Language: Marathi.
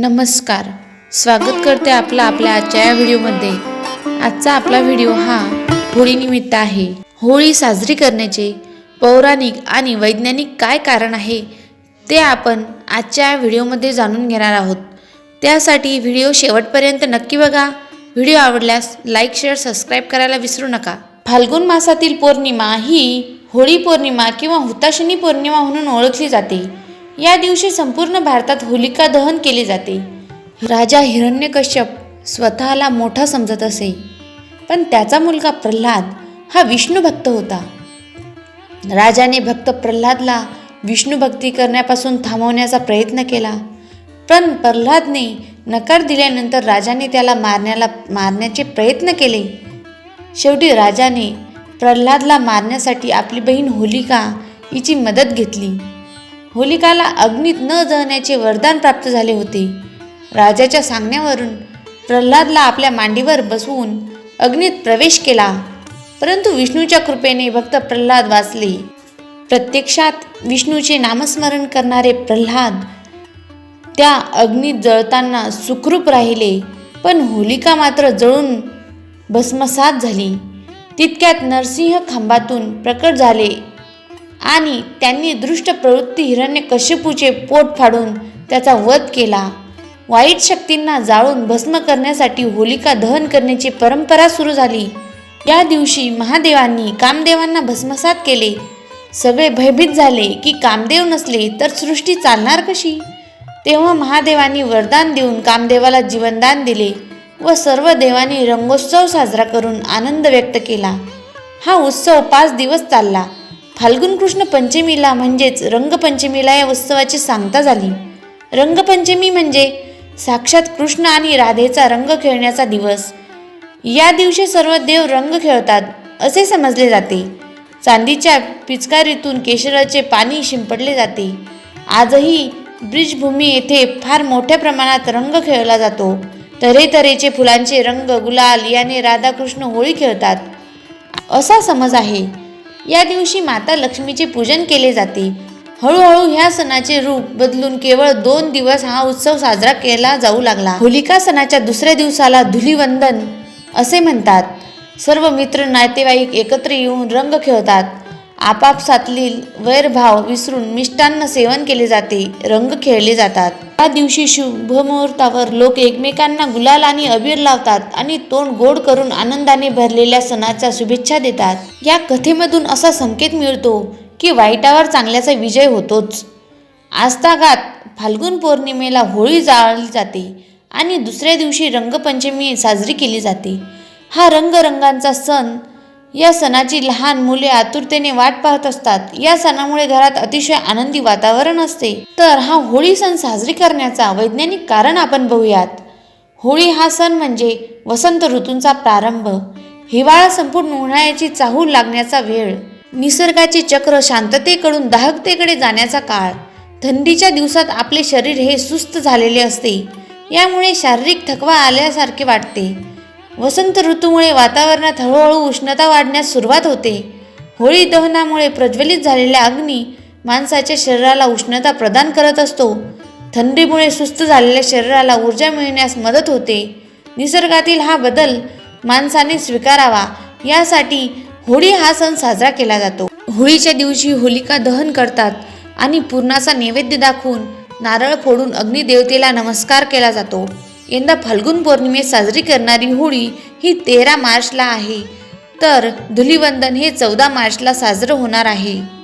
नमस्कार. स्वागत करते आपला आपल्या आजच्या या व्हिडिओमध्ये. आजचा आपला व्हिडिओ हा होळीनिमित्त आहे. होळी साजरी करण्याचे पौराणिक आणि वैज्ञानिक काय कारण आहे ते आपण आजच्या या व्हिडिओमध्ये जाणून घेणार आहोत. त्यासाठी व्हिडिओ शेवटपर्यंत नक्की बघा. व्हिडिओ आवडल्यास लाईक शेअर सबस्क्राईब करायला विसरू नका. फाल्गुन मासातील पौर्णिमा ही होळी पौर्णिमा किंवा हुताशनी पौर्णिमा म्हणून ओळखली जाते. या दिवशी संपूर्ण भारतात होलिका दहन केले जाते. राजा हिरण्यकश्यप स्वतःला मोठा समजत असे. पण त्याचा मुलगा प्रल्हाद हा विष्णू भक्त होता. राजाने भक्त प्रल्हादला विष्णू भक्ती करण्यापासून थांबवण्याचा प्रयत्न केला. पण प्रल्हादने नकार दिल्यानंतर राजाने त्याला मारण्याला मारण्याचे प्रयत्न केले. शेवटी राजाने प्रल्हादला मारण्यासाठी आपली बहीण होलिका हिची मदत घेतली. होलिकाला अग्नीत न जळण्याचे वरदान प्राप्त झाले होते. राजाच्या सांगण्यावरून प्रल्हादला आपल्या मांडीवर बसवून अग्नीत प्रवेश केला. परंतु विष्णूच्या कृपेने भक्त प्रल्हाद वाचले. प्रत्यक्षात विष्णूचे नामस्मरण करणारे प्रल्हाद त्या अग्नीत जळताना सुखरूप राहिले पण होलिका मात्र जळून भस्मसात झाली. तितक्यात नरसिंह खांबातून प्रकट झाले. आणि त्यांनी दृष्ट प्रवृत्ती हिरण्य कश्यपूचे पोट फाडून त्याचा वध केला. वाईट शक्तींना जाळून भस्म करण्यासाठी होलिका दहन करण्याची परंपरा सुरू झाली. या दिवशी महादेवांनी कामदेवांना भस्मसात केले. सगळे भयभीत झाले की कामदेव नसले तर सृष्टी चालणार कशी? तेव्हा महादेवांनी वरदान देऊन कामदेवाला जीवनदान दिले व सर्व देवांनी रंगोत्सव साजरा करून आनंद व्यक्त केला. हा उत्सव पाच दिवस चालला. फाल्गुन कृष्ण पंचमीला म्हणजेच रंगपंचमीला या उत्सवाची सांगता झाली. रंगपंचमी म्हणजे साक्षात कृष्ण आणि राधेचा रंग खेळण्याचा दिवस. या दिवशी सर्व देव रंग खेळतात असे समजले जाते. चांदीच्या पिचकारीतून केशराचे पाणी शिंपडले जाते. आजही ब्रिजभूमी येथे फार मोठ्या प्रमाणात रंग खेळला जातो. तऱ्हेतऱ्हेचे फुलांचे रंग गुलाल याने राधाकृष्ण होळी खेळतात. असा समज आहे. या दिवशी माता लक्ष्मीचे पूजन केले जाते. हळूहळू ह्या सणाचे रूप बदलून केवळ दोन दिवस हा उत्सव साजरा केला जाऊ लागला. होलिका सणाच्या दुसऱ्या दिवसाला धुलीवंदन असे म्हणतात. सर्व मित्र नातेवाईक एकत्र येऊन रंग खेळतात. आपापसातील वैरभाव विसरून मिष्टान्न सेवन केले जाते रंग खेळले जातात. त्या दिवशी शुभ मुहूर्तावर लोक एकमेकांना गुलाल आणि अबीर लावतात आणि तोंड गोड करून आनंदाने भरलेल्या सणाच्या शुभेच्छा देतात. या कथेमधून असा संकेत मिळतो की वाईटावर चांगल्याचा विजय होतोच. आजतागात फाल्गुन पौर्णिमेला होळी जाळली जाते आणि दुसऱ्या दिवशी रंगपंचमी साजरी केली जाते. हा रंगरंगांचा सण या सणाची लहान मुले आतुरतेने वाट पाहत असतात. या सणामुळे घरात अतिशय आनंदी वातावरण असते. तर हा होळी सण साजरी करण्याचा वैज्ञानिक कारण आपण बघूयात. होळी हा सण म्हणजे वसंत ऋतूंचा प्रारंभ. हिवाळा संपूर्ण उन्हाळ्याची चाहूल लागण्याचा वेळ. निसर्गाचे चक्र शांततेकडून दाहकतेकडे जाण्याचा काळ. थंडीच्या दिवसात आपले शरीर हे सुस्त झालेले असते. यामुळे शारीरिक थकवा आल्यासारखे वाटते. वसंत ऋतूमुळे वातावरणात हळूहळू उष्णता वाढण्यास सुरुवात होते. होळी दहनामुळे प्रज्वलित झालेला अग्नी माणसाच्या शरीराला उष्णता प्रदान करत असतो. थंडीमुळे सुस्त झालेल्या शरीराला ऊर्जा मिळण्यास मदत होते. निसर्गातील हा बदल माणसाने स्वीकारावा यासाठी होळी हा सण साजरा केला जातो. होळीच्या दिवशी होलिका दहन करतात आणि पूर्णाचा नैवेद्य दाखवून नारळ फोडून अग्निदेवतेला नमस्कार केला जातो. यंदा फाल्गुन पौर्णिमेत साजरी करणारी होळी ही तेरा मार्चला आहे. तर धुलिवंदन हे चौदा मार्चला साजरं होणार आहे.